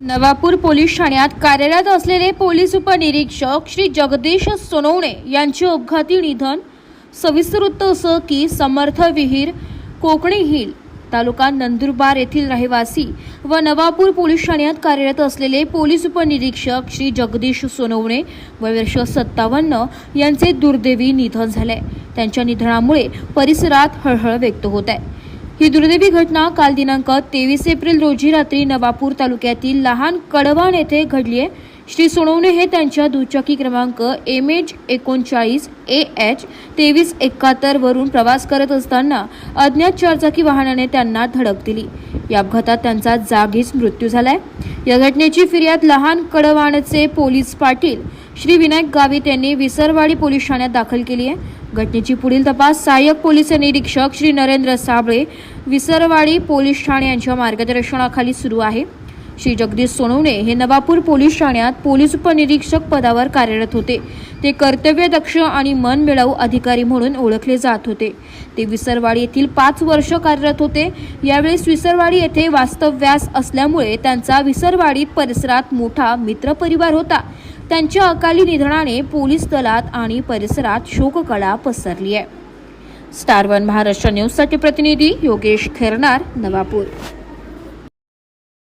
Navapur police ठाण्यात कार्यरत असलेले पोलीस उपनिरीक्षक श्री जगदीश सोनवणे यांचे अपघाती निधन सविस्तर वृत्त असं की समर्थ विहीर कोकणी हिल तालुका नंदुरबार येथील रहिवासी व नवापूर पोलीस ठाण्यात कार्यरत असलेले पोलीस उपनिरीक्षक श्री जगदीश सोनवणे वय वर्ष सत्तावन्न यांचे दुर्दैवी निधन झाले त्यांच्या निधनामुळे परिसरात हळहळ व्यक्त होत आहे. ही दुर्दैवी घटना काल दिनांक तेवीस एप्रिल रोजी रात्री नवापूर तालुक्यातील लहान कडवाण येथे घडली आहे. श्री सोनवणे हे त्यांच्या दुचाकी क्रमांक एम एच एकोणचाळीस ए एच तेवीस एकाहत्तर वरून प्रवास करत असताना अज्ञात चारचाकी वाहनाने त्यांना धडक दिली. या अपघातात त्यांचा जागीच मृत्यू झालाय. या घटनेची फिर्याद लहान कडवाणचे पोलीस पाटील श्री विनायक गावित यांनी विसरवाडी पोलीस ठाण्यात दाखल केली आहे. घटनेची पुढील तपास सहाय्यक पोलीस निरीक्षक श्री नरेंद्र साबळे विसरवाडी पोलीस ठाणे यांच्या मार्गदर्शनाखाली सुरू आहे. श्री जगदीश सोनवणे हे नवापूर पोलीस ठाण्यात पोलीस उपनिरीक्षक पदावर कार्यरत होते. ते कर्तव्यदक्ष आणि मनमिळावू अधिकारी म्हणून ओळखले जात होते. ते विसरवाडी येथील पाच वर्ष कार्यरत होते. यावेळेस विसरवाडी येथे वास्तव्यास असल्यामुळे त्यांचा विसरवाडीत परिसरात मोठा मित्रपरिवार होता. त्यांच्या अकाली निधनाने पोलीस दलात आणि परिसरात शोककळा पसरली आहे. स्टार वन महाराष्ट्र न्यूजसाठी प्रतिनिधी योगेश खेरनार नवापूर.